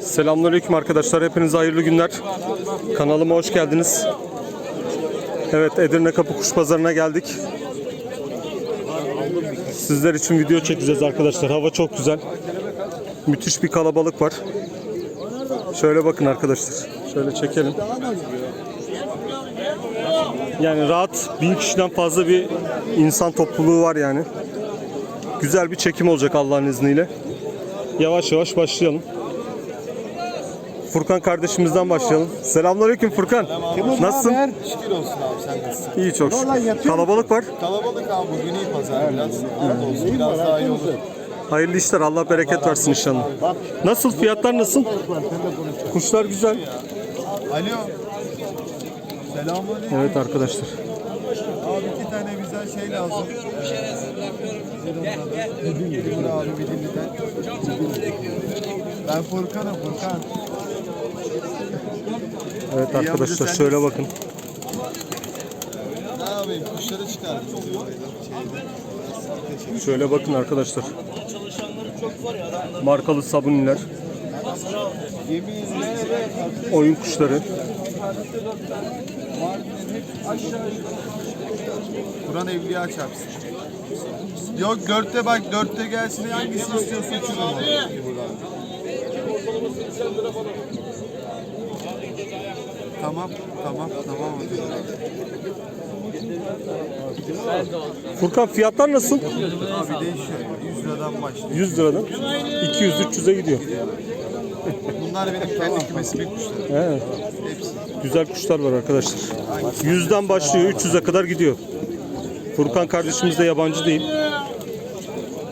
Selamünaleyküm arkadaşlar. Hepinize hayırlı günler. Kanalıma hoş geldiniz. Evet Edirne Kapı Kuş Pazarı'na geldik. Sizler için video çekeceğiz arkadaşlar. Hava çok güzel. Müthiş bir kalabalık var. Şöyle bakın arkadaşlar. Şöyle çekelim. Yani rahat bin kişiden fazla bir insan topluluğu var yani. Güzel bir çekim olacak Allah'ın izniyle. Yavaş yavaş başlayalım. Furkan kardeşimizden başlayalım. Selamünaleyküm Furkan. Nasılsın? Şükür olsun abi sen nasılsın? İyi çok şükür. Kalabalık var. Kalabalık abi bugün iyi pazar biraz. Az olsun biraz daha iyi olur. Hayırlı işler. Allah bereket versin inşallah. Nasıl fiyatlar nasıl? Kuşlar güzel. Alo. Selamünaleyküm. Evet arkadaşlar. Abi iki tane bize şey lazım. Timur abi Midilli'den. Ben Furkan'ım Furkan. Evet arkadaşlar şöyle bakın. Ne yapayım kuşları çıkardım. Şöyle bakın arkadaşlar. Markalı sabuniler, oyun kuşları. Kur'an evliya çarpsın. Yok dörtte bak dörtte gelsin hangisini istiyorsun uçurum. Tamam tamam tamam. Furkan fiyatlar nasıl? Abi değişiyor. 100 liradan başlıyor. 100 liradan 200-300'e gidiyor. Bunlar benim kendi kümesimin kuşları. He, Hepsi. güzel kuşlar var arkadaşlar. 100'den başlıyor 300'e kadar gidiyor. Furkan kardeşimiz de yabancı değil.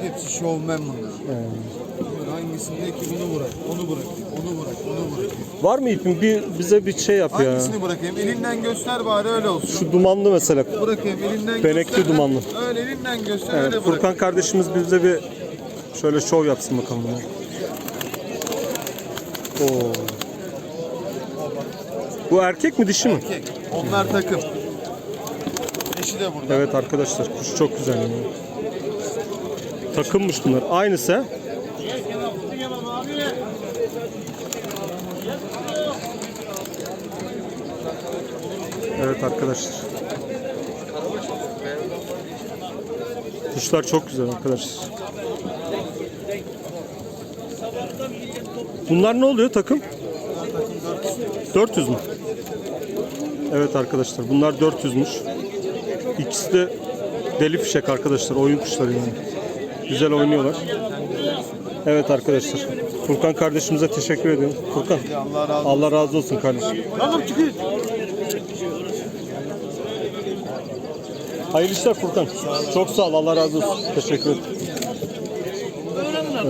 Hepsi şovmen bunlar. Hangisinde ki bunu bırak, onu bırak, onu bırak, onu bırak. Var mı ipin? Bir bize bir şey yap ya. Hangisini bırakayım? Elinden göster bari öyle olsun. Şu dumanlı mesela. Bırakayım elinden Benekli göster. dumanlı. Öyle elinden göster Evet, öyle bırak. Furkan kardeşimiz bize bir şöyle şov yapsın bakalım. ya. Oo. Bu erkek mi dişi mi? Erkek. Onlar takım. Eşi de burada. Evet arkadaşlar kuş çok güzel. ya. Bunlar. Aynısı. ha? Evet arkadaşlar. Kuşlar çok güzel arkadaşlar. Bunlar ne oluyor takım? 400 mü? Evet arkadaşlar bunlar 400'müş. İkisi de deli fişek arkadaşlar. Oyun kuşları yani. Güzel oynuyorlar. Evet arkadaşlar. Furkan kardeşimize teşekkür ediyorum. Furkan Allah razı olsun. Kardeşim. Tamam çıkıyor. Hayırlı işler Furkan. Çok sağ ol. Allah razı olsun. Teşekkür ederim.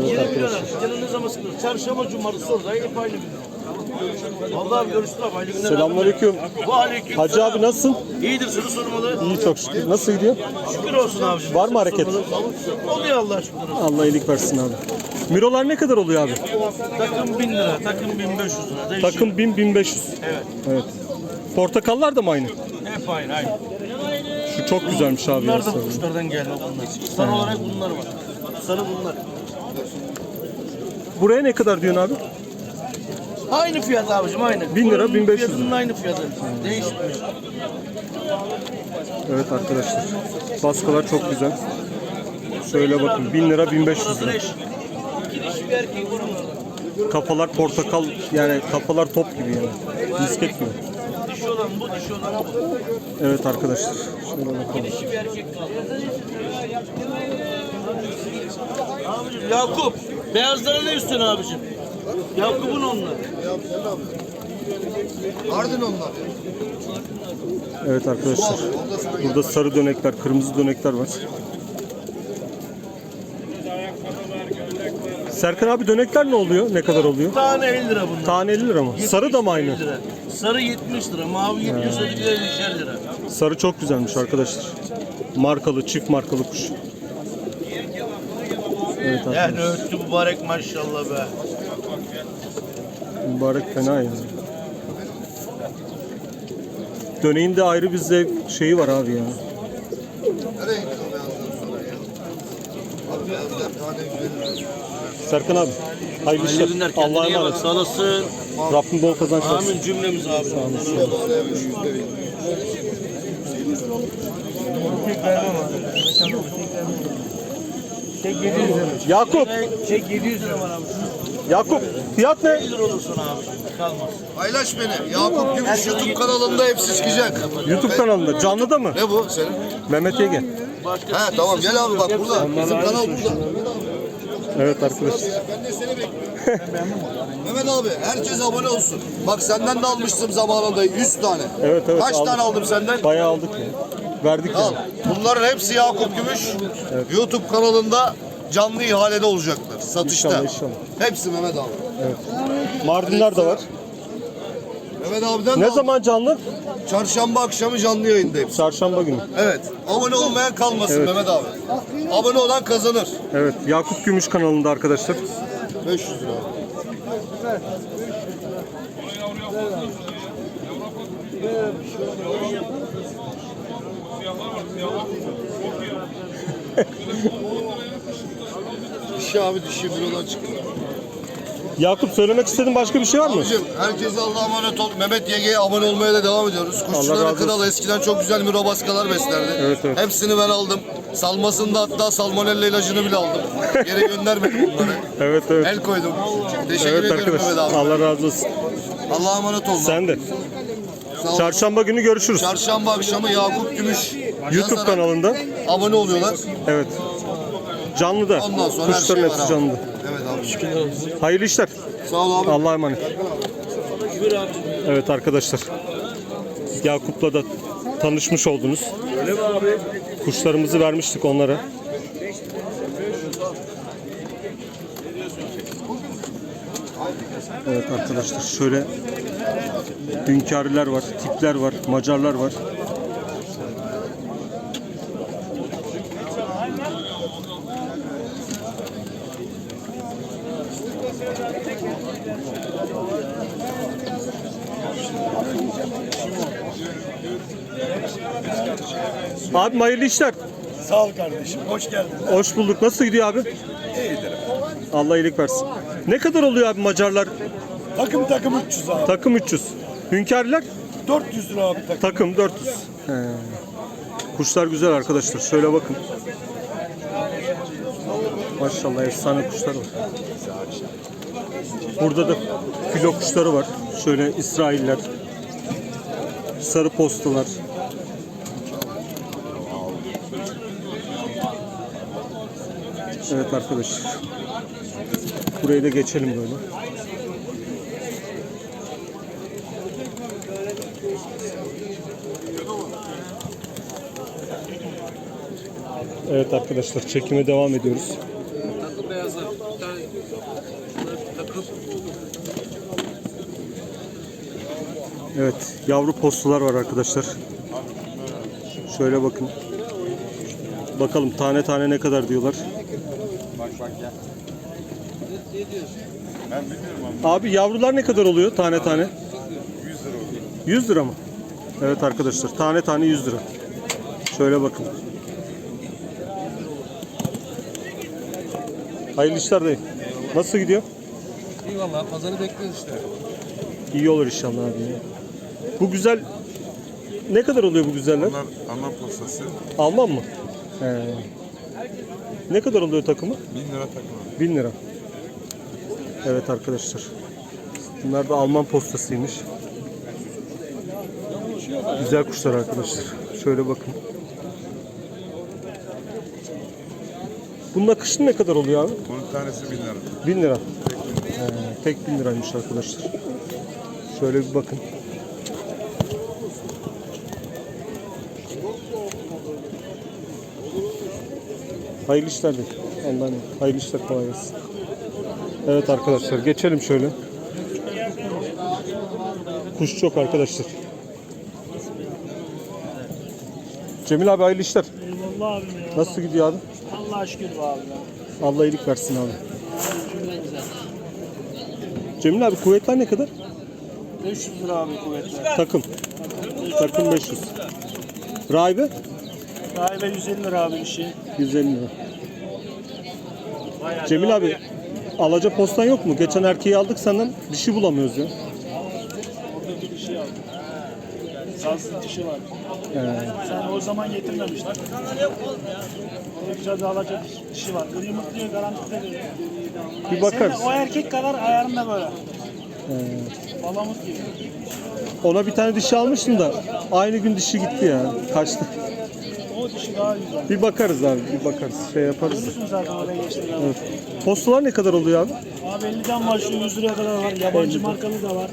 Evet arkadaşlar. Gelin ne zaman sıkılır? Çarşamba cumartesi orada hep aynı gün. Vallahi görüştüler aynı günler. Selamünaleyküm. Aleyküm. Hacı abi nasılsın? İyidir seni sormalı. İyi çok şükür. Nasıl gidiyor? Şükür olsun abiciğim. Var mı hareket? Oluyor Allah şükür. Allah iyilik versin abi. Mirolar ne kadar oluyor abi? Takım 1000 lira, takım 1500 lira. Değişiyor. Takım 1000 1500. Evet. Evet. Portakallar da mı aynı? Hep aynı aynı. Çok güzelmiş abi. Bunlar da bu kuşlardan gelme bunlar. Sarı olarak bunlar var. Sarı bunlar. Buraya ne kadar diyorsun abi? Aynı fiyat abicim aynı. 1000 lira, Buranın 1500 lira. Fiyatının aynı fiyatı. Değişmiyor. Evet arkadaşlar. Baskalar çok güzel. Şöyle bakın 1000 lira 1500 lira. Fresh. İki dişi bir erkek bunun. Kafalar portakal yani kafalar top gibi yani. Misket gibi. Dişi olan bu, dişi olan bu. Evet arkadaşlar. Şöyle bakalım. Dişi bir erkek kaldı. Abicim Yakup, beyazlara ne istiyorsun abicim? Yakup'un onlar. Ardın onlar. Evet arkadaşlar. Burada sarı dönekler, kırmızı dönekler var. Serkan abi dönekler ne oluyor? Ne kadar oluyor? Tane 50 lira bunlar. Tane 50 lira mı? Sarı da mı 50 aynı? lira. Sarı 70 lira, mavi 70 lira, 50 lira. Sarı çok güzelmiş arkadaşlar. Markalı, çift markalı kuş. Evet Yani arkadaşlar. öttü mübarek maşallah be. Mübarek fena yani. Döneğin de ayrı bir zevk şeyi var abi ya. Nereye gidiyorsun Tane 150 lira. Serkan abi. Hayırlı işler. günler. Allah'a Kendine iyi bak. emanet. Sağ olasın. Rabbim bol kazanç versin. Amin cümlemiz abi. Çek 700 lira. Yakup. Çek 700 lira bana. Yakup. Fiyat ne? 50 lira olursun abi. Kalmaz. Paylaş beni. Yakup Gümüş YouTube kanalında hepsi çıkacak. YouTube kanalında. Canlı da mı? Ne bu senin? Mehmet Yege. He tamam gel abi bak burada. Bizim kanal burada. Evet arkadaşlar. Ben de seni bekliyorum. Mehmet abi herkes abone olsun. Bak senden de almıştım zamanında 100 tane. Evet, evet, Kaç aldım. tane aldım senden? Bayağı aldık ya. Verdik Al. yani. Bunların hepsi Yakup Gümüş. YouTube kanalında canlı ihalede olacaklar. Satışta. İnşallah, inşallah. Hepsi Mehmet abi. Mardinler de var. Mehmet abiden de Ne zaman canlı? Çarşamba akşamı canlı yayında hepsi. Çarşamba günü. Evet. Abone olmayan kalmasın Evet. Mehmet abi. Abone olan kazanır. Evet. Yakup Gümüş kanalında arkadaşlar. 500 lira. Dişi abi dişi bürodan çıkıyor. Yakup söylemek istediğin başka bir şey var mı? Abicim herkese Allah'a emanet ol. Mehmet Yege'ye abone olmaya da devam ediyoruz. Allah Kuşçuları razı kral eskiden çok güzel mirobaskalar beslerdi. Evet, evet. Hepsini ben aldım. Salmasında hatta salmonella ilacını bile aldım. Geri göndermedim bunları. Evet evet. El koydum. Teşekkür Evet ederim Mehmet arkadaşlar. abi. Allah razı olsun. Allah'a emanet ol. Sen de. Sağ. Çarşamba günü görüşürüz. Çarşamba akşamı Yakup Gümüş YouTube yazarak kanalında. abone oluyorlar. Evet. Canlı da. Ondan sonra her Kuşların şey var hepsi abi. canlı. Hayırlı işler. Sağ ol abi. Allah'a emanet. Evet arkadaşlar. Yakup'la da tanışmış oldunuz. Öyle mi abi? Kuşlarımızı vermiştik onlara. Evet arkadaşlar şöyle hünkâriler var, tipler var, macarlar var. Abi hayırlı işler. Sağ ol kardeşim. Hoş geldin. Hoş bulduk. Nasıl gidiyor abi? İyidir. Allah iyilik versin. Ne kadar oluyor abi Macarlar? Takım takım 300 abi. Takım 300. Hünkârlar 400 lira abi takım. takım 400. He. Kuşlar güzel arkadaşlar. Şöyle bakın. Maşallah efsane kuşlar var. Burada da filo kuşları var. Şöyle İsrailler. Sarı postalar. Evet arkadaşlar. Burayı da geçelim böyle. Evet arkadaşlar çekime devam ediyoruz. Evet yavru postular var arkadaşlar. Şöyle bakın. Bakalım tane tane ne kadar diyorlar. Abi yavrular ne kadar oluyor tane tane? 100 lira 100 lira mı? Evet arkadaşlar tane tane 100 lira. Şöyle bakın. Hayırlı işler dayı. Nasıl gidiyor? İyi valla pazarı bekliyoruz işte. İyi olur inşallah abi. ya. Bu güzel ne kadar oluyor bu güzeller? Bunlar Alman postası. Alman mı? He. Ne kadar oluyor takımı? 1000 lira takım. 1000 lira. Evet arkadaşlar. Bunlar da Alman postasıymış. Güzel kuşlar arkadaşlar. Şöyle bakın. Bunun akışı ne kadar oluyor abi? Bunun tanesi 1000 lira. 1000 lira. He, tek 1000 liraymış arkadaşlar. Şöyle bir bakın. Hayırlı işler de. İzniyle. hayırlı işler kolay gelsin. Evet arkadaşlar geçelim şöyle. Kuş çok arkadaşlar. Cemil abi hayırlı işler. Eyvallah abim ya. Nasıl gidiyor abi? Allah'a şükür be abi. Allah iyilik versin abi. Cemil abi kuvvetler ne kadar? 500 lira abi kuvvetler. Takım. Takım 500. Rahibe Rahibe 150 lira abi işi. 150 lira. Cemil abi alaca postan yok mu? Geçen erkeği aldık senden dişi bulamıyoruz ya. Orada bir dişi aldım. Sazlı dişi var. Ee, Sen o zaman getirmemiştin. Orada güzel bir alacak dişi var. Gri mutluyor garantide veriyor. bir bakarız. Senin o erkek kadar ayarında böyle. Balamut gibi. Ona bir tane dişi almıştım da aynı gün dişi gitti ya. Kaçtı. Daha güzel. Bir bakarız abi bir bakarız. Şey yaparız. Görürsün zaten oraya geçtiğinde. Evet. Postalar ne kadar oluyor abi? Abi 50'den başlıyor 100 liraya kadar var. Yabancı markalı da var.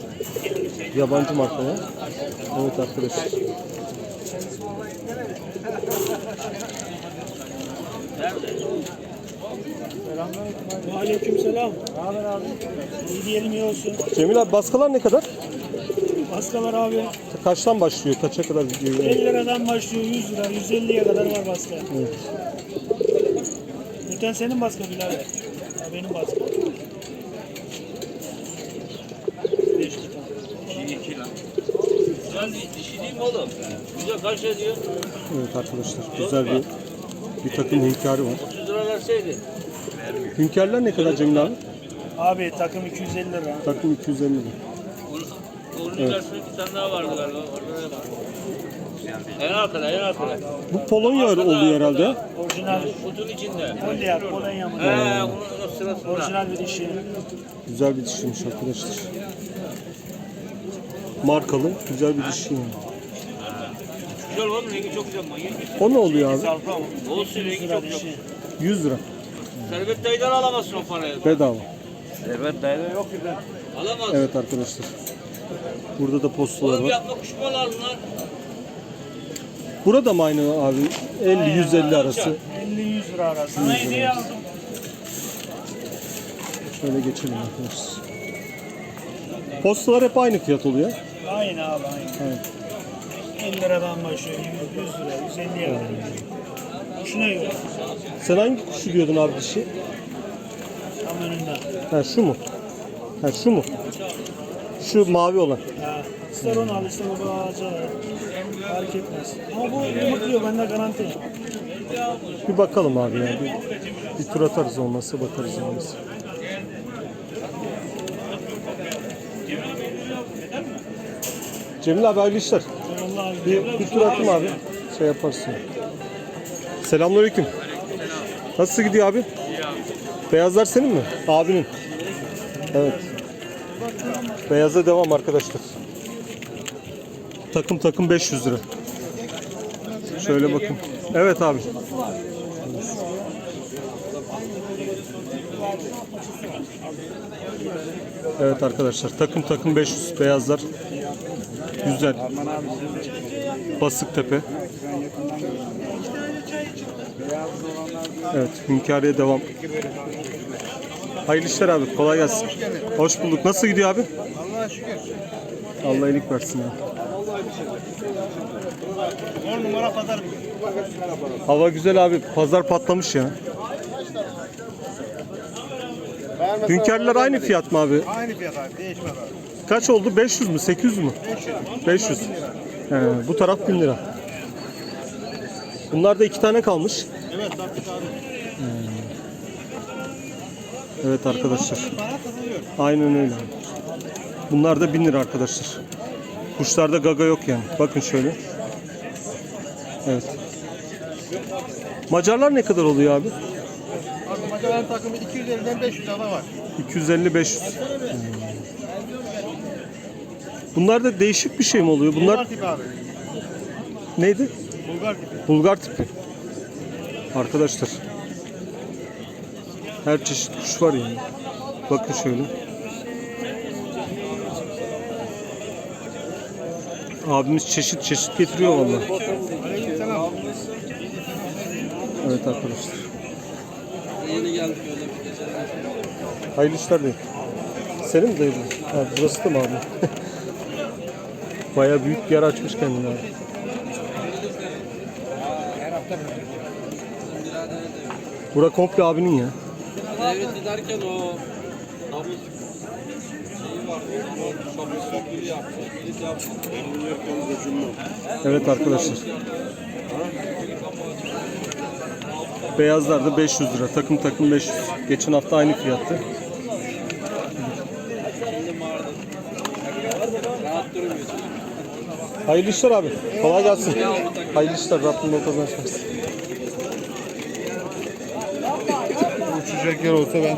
Yabancı marka var. Evet arkadaşlar. Aleyküm selam. Ne haber abi? İyi diyelim iyi olsun. Cemil abi baskalar ne kadar? Baskalar abi Kaçtan başlıyor? Kaça kadar gidiyor? 50 liradan başlıyor 100 lira 150'ye kadar var baska. Evet. Lütfen senin baska Bilal. Ha, benim baska. 5 lira. Güzel dişi değil mi oğlum? Güzel kaç ediyor? Evet arkadaşlar güzel bir bir takım hünkârı var. 30 lira verseydi. Hünkârlar ne kadar Cemil abi? Abi takım 250 lira. Takım 250 lira. Onun karşısında bir tane daha vardı galiba. Orada da var. En arkada, en arkada. Bu Polonya oluyor herhalde. Orijinal Kutunun içinde. Polya, Polonya mı? He, onun o sırasında. Orijinal bir dişi. Güzel bir dişiymiş arkadaşlar. Markalı güzel bir dişi yani. Güzel oğlum, rengi çok güzel manyak. O ne oluyor abi? Sarpa ama. Olsun rengi çok güzel. dişi. 100 lira. Servet dayıdan alamazsın o parayı. Bedava. Servet dayıdan yok ki Alamazsın. Evet arkadaşlar. Burada da postalar var. yapma lan? Burada mı aynı abi? 50-150 arası. 50-100 lira arası. Sana hediye aldım. Şöyle geçelim arkadaşlar. Postalar hep aynı fiyat oluyor. Aynı abi aynı. Evet. 50 liradan başlıyor 100, 100 lira 150'ye kadar. Şuna göre. Sen hangi kuşu diyordun abi dişi? Tam önünden. Ha şu mu? Ha şu mu? Şu mavi olan. Ha. İster onu al ister o ağaca al. Fark etmez. Ama bu yumurtluyor bende garanti. Bir bakalım abi ya. Bir, bir tur atarız olmazsa bakarız olmazsa. Cemil abi hayırlı işler. Bir, bir tur atayım abi. Şey yaparsın. Selamünaleyküm. Nasıl gidiyor abi? Beyazlar senin mi? Abinin. Evet. Beyaza devam arkadaşlar. Takım takım 500 lira. Şöyle bakın. Evet abi. Evet arkadaşlar takım takım 500 beyazlar. Güzel. Basık tepe. Evet, Hünkârı'ya devam. Hayırlı işler abi, kolay gelsin. Hoş bulduk. Nasıl gidiyor abi? Allah iyilik versin ya. 10 numara pazar Hava güzel abi, pazar patlamış ya. Hünkârlar aynı fiyat mı abi? Aynı fiyat abi değişmez abi. Kaç oldu? 500 mü? 800 mü? 500. He, bu taraf 1000 lira. Bunlar da iki tane kalmış. Evet sattık abi. Evet arkadaşlar. Aynen öyle. Bunlar da 1000 lira arkadaşlar. Kuşlarda gaga yok yani. Bakın şöyle. Evet. Macarlar ne kadar oluyor abi? Abi Macalar takımı 250'den 500 tane var. 250-500. Bunlar da değişik bir şey mi oluyor? Bunlar Bulgar tipi abi. neydi? Bulgar tipi. Bulgar tipi. Arkadaşlar. Her çeşit kuş var yani. Bakın şöyle. Abimiz çeşit çeşit getiriyor vallahi. Evet arkadaşlar. Hayırlı işler değil. Senin mi dayı? Ha, burası da mı abi? Baya büyük bir yer açmış kendine abi. Bura komple abinin ya. Devlet derken o Evet arkadaşlar. Beyazlar da 500 lira. Takım takım 500. Geçen hafta aynı fiyattı. Hayırlı işler abi. Kolay gelsin. Hayırlı işler. Rabbim bol kazanç. Uçacak yer olsa ben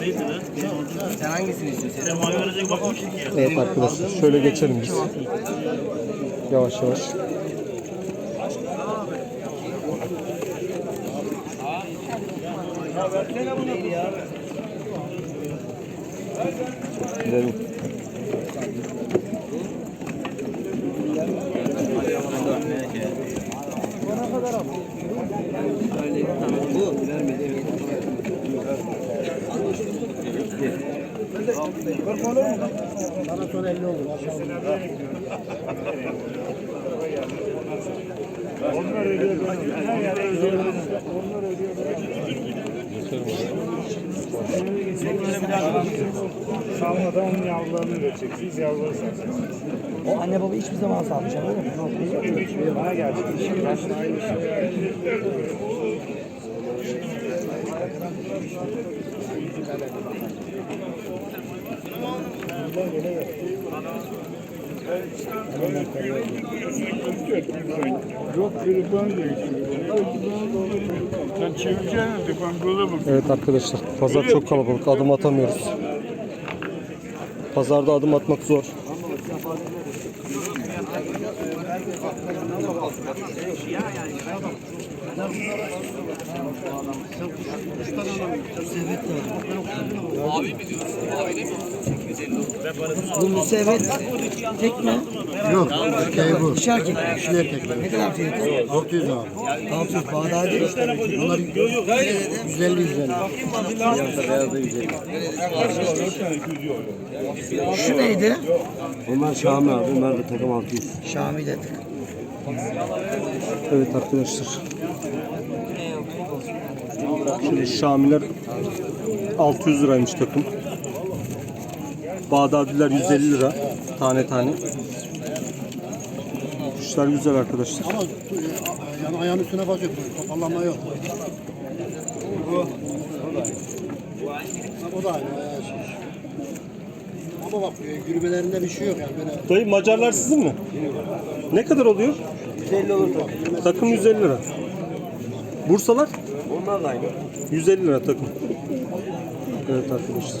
Sen hangisini istiyorsun? Sen mavi verecek bakmışsın ki. Evet arkadaşlar şöyle geçelim biz. Yavaş yavaş. Gidelim. Salmadan onun yavrularını vereceksiniz. Yavruları satacaksınız. O anne baba hiçbir zaman salmayacak öyle mi? Bana gelecek. Ben. Yok telefon. Sen çevireceksin. Evet arkadaşlar pazar çok kalabalık adım atamıyoruz. Pazarda adım atmak zor. Bu müsevet tek mi? Yok, erkeği bu. Dişi erkek. Dişli erkekler. Ne kadar fiyatı? 600 abi. 600 Bağdadi. Bunlar 150 150. Şu neydi? Bunlar Şami abi, bunlar da takım 600. Şami dedik. Evet arkadaşlar. Şimdi Şamiler 600 liraymış takım. Bağdadiler 150 lira tane tane. Kuşlar güzel arkadaşlar. Ama yani ayağın üstüne basıyor, toparlanma yok. Bu, o da aynı. Ama bak e, yürümelerinde bir şey yok yani böyle Dayı Macarlar sizin mi? Ne kadar oluyor? 150 olur tabii. Takım 150 lira. Bursalar? Onlar da aynı. 150 lira takım. Evet arkadaşlar.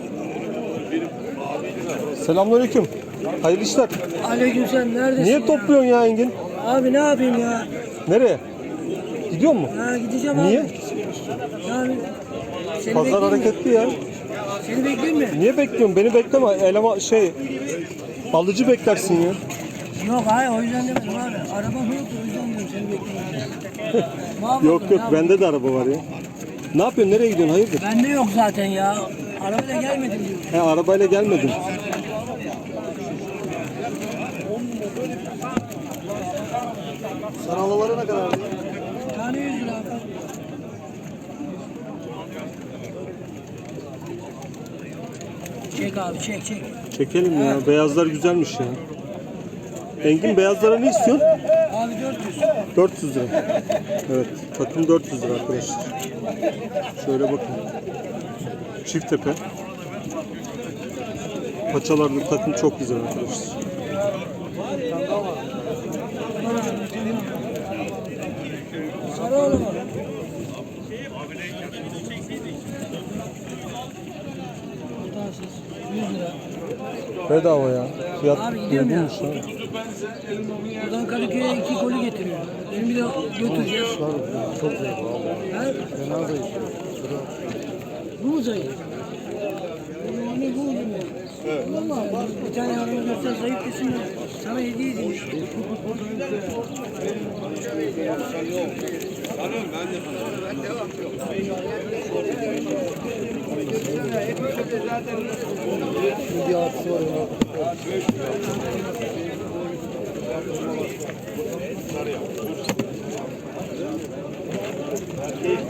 Selamünaleyküm. Hayırlı işler. Aleykümselam neredesin Niye topluyorsun ya Engin? Abi ne yapayım ya? Nereye? Gidiyor mu? Ha gideceğim Niye? abi. Yani seni Pazar bekleyeyim mi? hareketli ya. Seni bekleyeyim mi? Niye bekliyorsun? Beni bekleme. Elema şey alıcı beklersin ya. Yok hayır o yüzden demedim abi. Arabam yok o yüzden diyorum seni bekleyeyim. Mahvoldum, Yok yok ne yapayım? bende de araba var ya. Ne yapıyorsun? Nereye gidiyorsun? Hayırdır? Bende yok zaten ya. Arabayla gelmedim diyorum. He arabayla gelmedim. Saralaları ne kadar? Tane 100 lira. Çek abi çek çek. Çekelim ya. Beyazlar güzelmiş ya. Engin beyazlara ne istiyorsun? Abi 400. 400 lira. Evet, takım 400 lira arkadaşlar. Şöyle bakın. Çift tepe. Paçalarlı takım çok güzel arkadaşlar. Sarı oğlum. Hatasız. 100 lira. Bedava ya. Fiyat Abi gidiyorum ya. uygunmuş ha. Buradan Kadıköy'e iki koli getiriyor. Benim bir de götüreceğiz. Çok zayıf abi. Ha? Fena zayıf. Bu mu zayıf? Hani bu mu? Evet. Ama bir tane görsen zayıf desin sana hediye edeyim. Bir artısı var ya.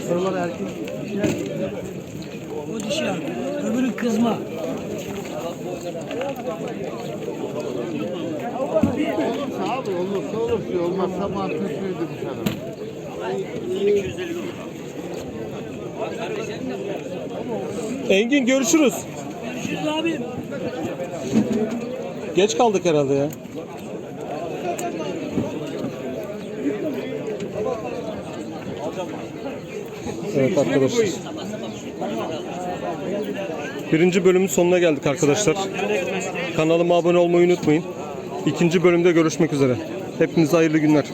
Sarılar erkek. O dişi abi. Öbürü kızma. Abi olursa olur. Olmazsa mantı suyudur dışarı. Engin görüşürüz. Görüşürüz abi. Geç kaldık herhalde ya. Evet arkadaşlar. Birinci bölümün sonuna geldik arkadaşlar. Kanalıma abone olmayı unutmayın. İkinci bölümde görüşmek üzere. Hepinize hayırlı günler.